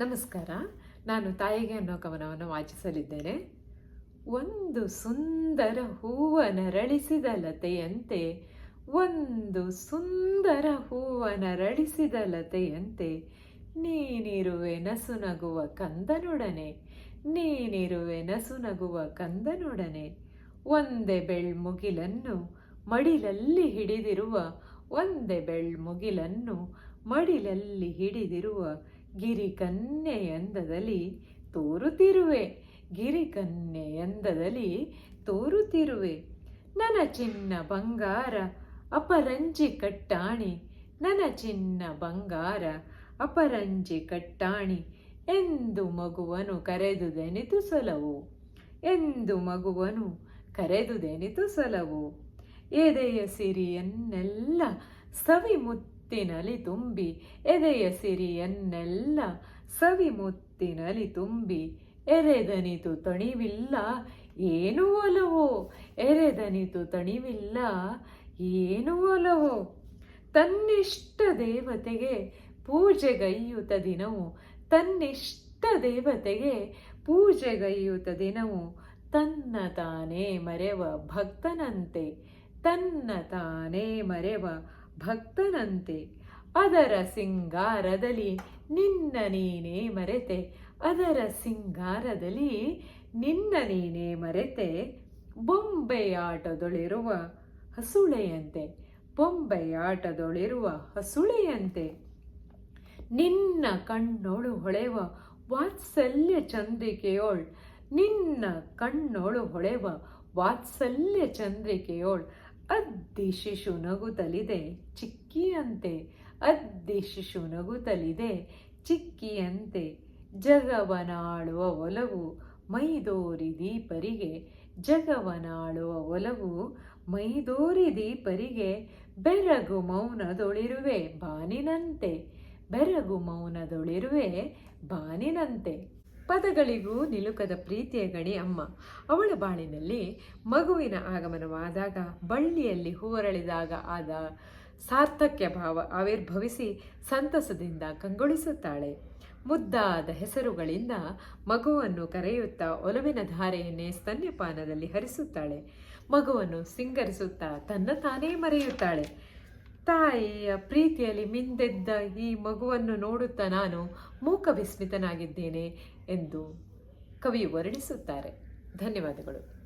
ನಮಸ್ಕಾರ. ನಾನು ತಾಯಿಗೆ ಅನ್ನೋ ಕವನವನ್ನು ವಾಚಿಸಲಿದ್ದೇನೆ. ಒಂದು ಸುಂದರ ಹೂವನರಳಿಸಿದ ಲತೆಯಂತೆ, ಒಂದು ಸುಂದರ ಹೂವನರಳಿಸಿದ ಲತೆಯಂತೆ, ನೀನಿರುವೆ ನಸುನಗುವ ಕಂದನೊಡನೆ, ನೀನಿರುವೆ ನಸುನಗುವ ಕಂದನೊಡನೆ, ಒಂದೇ ಬೆಳ್ಮುಗಿಲನ್ನು ಮಡಿಲಲ್ಲಿ ಹಿಡಿದಿರುವ, ಒಂದೇ ಬೆಳ್ಮುಗಿಲನ್ನು ಮಡಿಲಲ್ಲಿ ಹಿಡಿದಿರುವ ಗಿರಿಕನ್ಯೆಯಂದದಲ್ಲಿ ತೋರುತ್ತಿರುವೆ. ಗಿರಿಕನ್ಯೆಯಂದದಲ್ಲಿ ತೋರುತ್ತಿರುವೆ. ನನ್ನ ಚಿನ್ನ ಬಂಗಾರ ಅಪರಂಜಿ ಕಟ್ಟಾಣಿ. ನನ್ನ ಚಿನ್ನ ಬಂಗಾರ ಅಪರಂಜಿ ಕಟ್ಟಾಣಿ. ಎಂದು ಮಗುವನು ಕರೆದುದೆನಿತು ಸಲವು. ಎಂದು ಮಗುವನು ಕರೆದುದೆನಿತು ಸಲವು. ಎದೆಯ ಸಿರಿಯನ್ನೆಲ್ಲ ಸವಿ ಮುತ್ತಿನಲಿ ತುಂಬಿ, ಎದೆಯ ಸಿರಿಯನ್ನೆಲ್ಲ ಸವಿ ಮುತ್ತಿನಲಿ ತುಂಬಿ, ಎರೆದನಿತು ತಣಿವಿಲ್ಲ, ಏನು ಒಲವೋ? ಎರೆದನಿತು ತಣಿವಿಲ್ಲ, ಏನು ಒಲವೋ? ತನ್ನಿಷ್ಟ ದೇವತೆಗೆ ಪೂಜೆಗೈಯುತ ದಿನವು, ತನ್ನಿಷ್ಟ ದೇವತೆಗೆ ಪೂಜೆಗೈಯುತ ದಿನವು, ತನ್ನ ತಾನೇ ಮರೆವ ಭಕ್ತನಂತೆ, ತನ್ನ ತಾನೇ ಮರೆವ ಭಕ್ತನಂತೆ. ಅದರ ಸಿಂಗಾರದಲ್ಲಿ ನಿನ್ನ ನೀನೇ ಮರೆತೆ. ಅದರ ಸಿಂಗಾರದಲ್ಲಿ ನಿನ್ನ ನೀನೇ ಮರೆತೆ. ಬೊಂಬೆಯಾಟದೊಳಿರುವ ಹಸುಳೆಯಂತೆ. ಬೊಂಬೆಯಾಟದೊಳಿರುವ ಹಸುಳೆಯಂತೆ. ನಿನ್ನ ಕಣ್ಣೋಳು ಹೊಳೆವ ವಾತ್ಸಲ್ಯ ಚಂದ್ರಿಕೆಯೋಳ್. ನಿನ್ನ ಕಣ್ಣೋಳು ಹೊಳೆವ ವಾತ್ಸಲ್ಯ ಚಂದ್ರಿಕೆಯೋಳ್. ಅದ್ದಿ ಶಿಶು ನಗುತ್ತಲಿದೆ ಚಿಕ್ಕಿಯಂತೆ ಅದ್ದಿ ಶಿಶು ನಗುತ್ತಲಿದೆ ಚಿಕ್ಕಿಯಂತೆ ಜಗವನಾಳುವ ಒಲವು ಮೈದೋರಿ ದೀಪರಿಗೆ, ಜಗವನಾಳುವ ಒಲವು ಮೈದೋರಿ ದೀಪರಿಗೆ, ಬೆರಗು ಮೌನದೊಳಿರುವೆ ಬಾನಿನಂತೆ. ಬೆರಗು ಮೌನದೊಳಿರುವೆ ಬಾನಿನಂತೆ. ಪದಗಳಿಗೂ ನಿಲುಕದ ಪ್ರೀತಿಯ ಗಣಿ ಅಮ್ಮ. ಅವಳ ಬಾಳಿನಲ್ಲಿ ಮಗುವಿನ ಆಗಮನವಾದಾಗ, ಬಳ್ಳಿಯಲ್ಲಿ ಹೂವರಳಿದಾಗ ಆದ ಸಾರ್ಥಕ್ಯ ಭಾವ ಆವಿರ್ಭವಿಸಿ ಸಂತಸದಿಂದ ಕಂಗೊಳಿಸುತ್ತಾಳೆ. ಮುದ್ದಾದ ಹೆಸರುಗಳಿಂದ ಮಗುವನ್ನು ಕರೆಯುತ್ತಾ ಒಲವಿನ ಧಾರೆಯನ್ನೇ ಸ್ತನ್ಯಪಾನದಲ್ಲಿ ಹರಿಸುತ್ತಾಳೆ. ಮಗುವನ್ನು ಸಿಂಗರಿಸುತ್ತಾ ತನ್ನ ತಾನೇ ಮರೆಯುತ್ತಾಳೆ. ತಾಯಿಯ ಪ್ರೀತಿಯಲ್ಲಿ ಮಿಂದೆದ್ದ ಈ ಮಗುವನ್ನು ನೋಡುತ್ತಾ ನಾನು ಮೂಕ ವಿಸ್ಮಿತನಾಗಿದ್ದೇನೆ ಎಂದು ಕವಿ ವರ್ಣಿಸುತ್ತಾರೆ. ಧನ್ಯವಾದಗಳು.